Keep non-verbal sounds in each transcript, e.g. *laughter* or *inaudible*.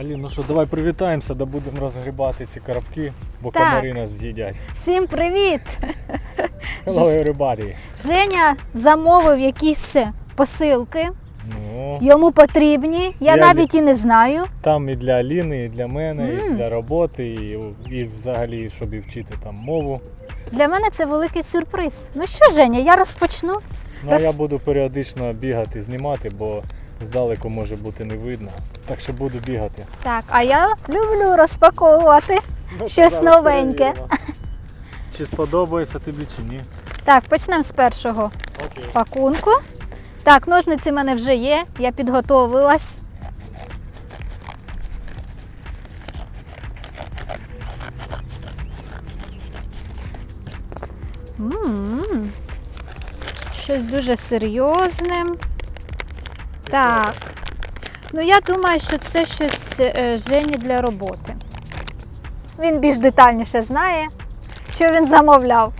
Алін, ну що, давай привітаємося, да будемо розгрібати ці коробки, бо Так. комари нас з'їдять. Всім привіт! Hello everybody! Женя замовив якісь посилки. Ну, Йому потрібні. Я, Я навіть і не знаю. там і для Аліни, і для мене, і для роботи, і, і взагалі, щоб і вчити там мову. Для мене це великий сюрприз. Ну що, Женя, я розпочну. Ну, а Роз- я буду періодично бігати, знімати, бо здалеку може бути не видно. Так що буду бігати. Так, а я люблю розпаковувати. Ну, Щось новеньке. Чи сподобається тобі чи ні? Так, почнемо з першого Окей. пакунку. Так, ножниці в мене вже є, я підготовилась. М, Щось дуже серйозне. Так. Ну, я думаю, що це щось е, Жені для роботи. Він більш детальніше знає, що він замовляв.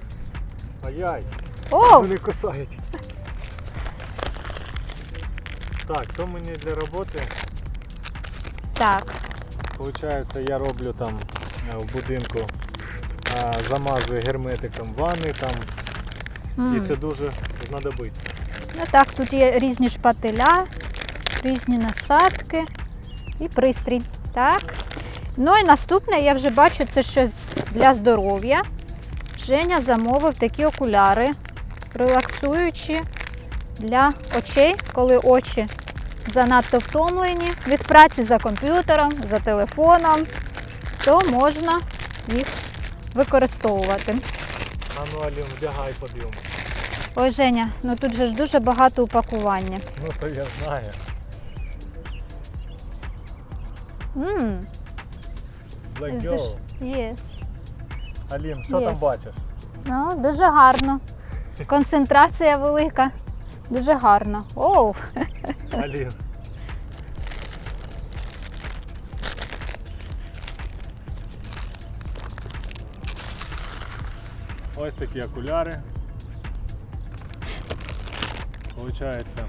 Ай-яй, О, вони кусають. Так, то мені для роботи. так. Получається, я роблю там е, в будинку, замазую герметиком ванни там, і це дуже знадобиться. Ну тут є різні шпателя, різні насадки і пристрій. Так. Ну і наступне, я вже бачу, це щось для здоров'я. Женя замовив такі окуляри, релаксуючі для очей, коли очі занадто втомлені від праці за комп'ютером, за телефоном, то можна їх використовувати. А ну вдягай подивимо. Ой, Женя, ну тут же ж дуже багато упакування. Ну то я знаю. М, Black Girl. Yes. Алін, що там бачиш? Ну, дуже гарно. Концентрація велика. Дуже гарно. Оу. Алін. Ось такі окуляри. Получається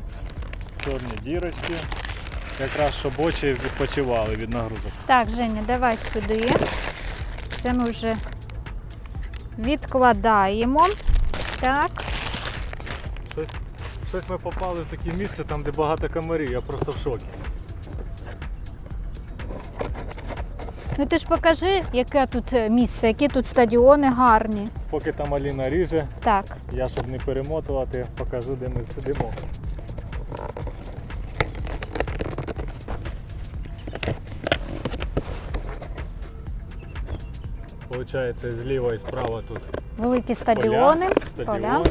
чорні дірочки. Якраз щоб очі відпочивали від нагрузок. Так, Женя, давай сюди. Це ми вже відкладаємо. Так. Щось, щось ми попали в таке місце, там де багато комарів, я просто в шокі. Ну ти ж покажи, яке тут е, місце, які тут стадіони гарні. Поки там Аліна ріже, Так. я щоб не перемотувати, покажу, де ми сидимо. Получається, зліва і справа тут Великі стадіони. поля, Поля.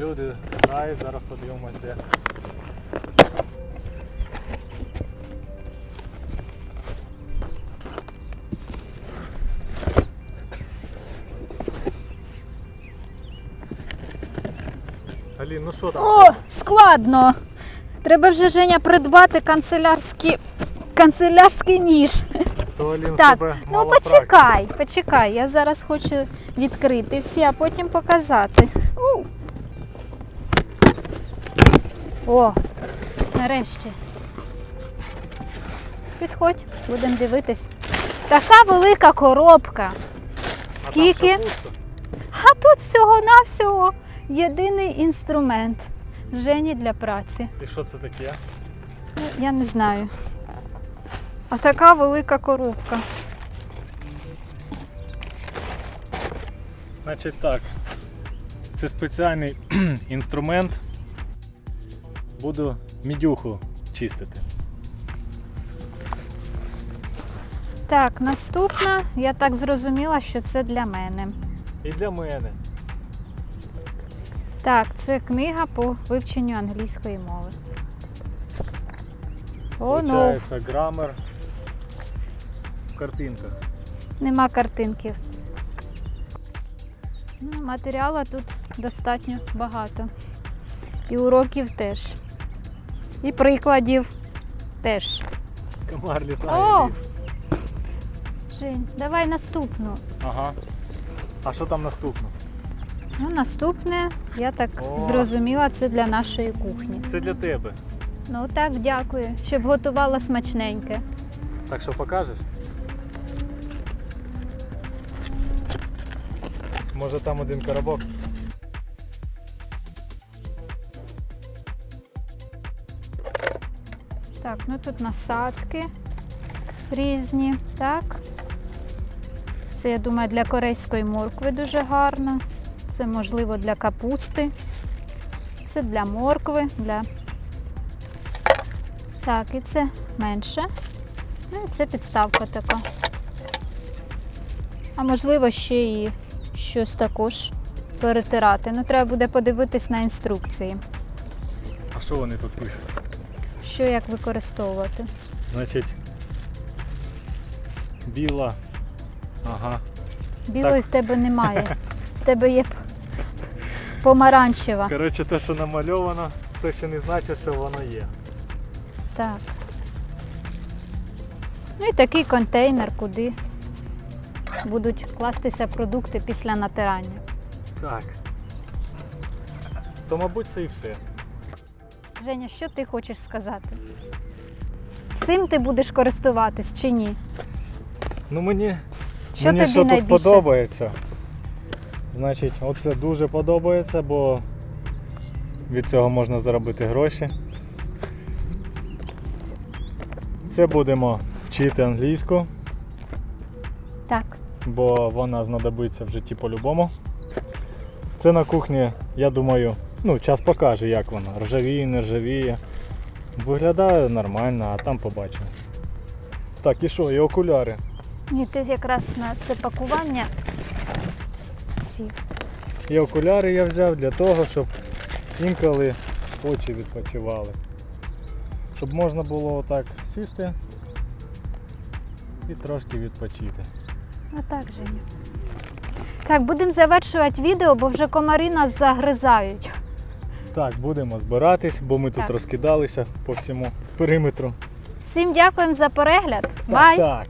Люди грають, зараз подивимося. Алін, ну що там? О, складно. Треба вже Женя придбати канцелярський, канцелярський ніж. То Алін Так, тебе ну мало практики. почекай, почекай. Я зараз хочу відкрити всі, а потім показати. У. О, нарешті. Підходь, будемо дивитись. Така велика коробка. А там Скільки? пусто? А тут всього-навсього єдиний інструмент. Жені для праці. І що це таке? Я не знаю. А така велика коробка. Значить так, це спеціальний *clears throat* інструмент. Буду мідюху чистити. Так, наступна, я так зрозуміла, що це для мене. І для мене. Так, це книга по вивченню англійської мови. О, ну, Получається грамер в картинках. нема картинків. Ну, матеріалу тут достатньо багато. І уроків теж. І прикладів теж. Комар літає. О! Жень, давай наступну. Ага. А що там наступно? Ну, наступне, я так О. зрозуміла, це для нашої кухні. Це для тебе. Ну так, дякую, щоб готувала смачненьке. Так що покажеш? Може там один коробок? Так, ну тут насадки різні, так. Це, я думаю, для корейської моркви дуже гарно. Це можливо для капусти. Це для моркви, для. Так, і це менше. Ну і це підставка така. А можливо, ще і щось також перетирати. Ну, треба буде подивитись на інструкції, А що вони тут пишуть? що як використовувати. Значить, біла. Ага. Білої в тебе немає. В тебе є помаранчева. Коротше, те, що намальовано, це ще не значить, що воно є. Так. Ну і такий контейнер, куди будуть кластися продукти після натирання. Так. То, мабуть, це і все. Женя, що ти хочеш сказати? Всім ти будеш користуватись чи ні? Ну мені, Що мені тобі що тут найбільше? подобається. Значить, оце дуже подобається, бо від цього можна заробити гроші. Це будемо вчити англійську, Так. бо вона знадобиться в житті по-любому. Це на кухні, я думаю, ну, час покаже, як вона. Ржавіє, не ржавіє. Виглядає нормально, а там побачимо. Так, і що, і окуляри. Ні, ти якраз на це пакування. Всі. І окуляри я взяв для того, щоб інколи очі відпочивали. Щоб можна було отак сісти і трошки відпочити. Ну так, Женя. Так, будемо завершувати відео, бо вже комари нас загризають. Так, будемо збиратись, бо ми тут Так. розкидалися по всьому периметру. Всім дякуємо за перегляд. Бай! Так, так.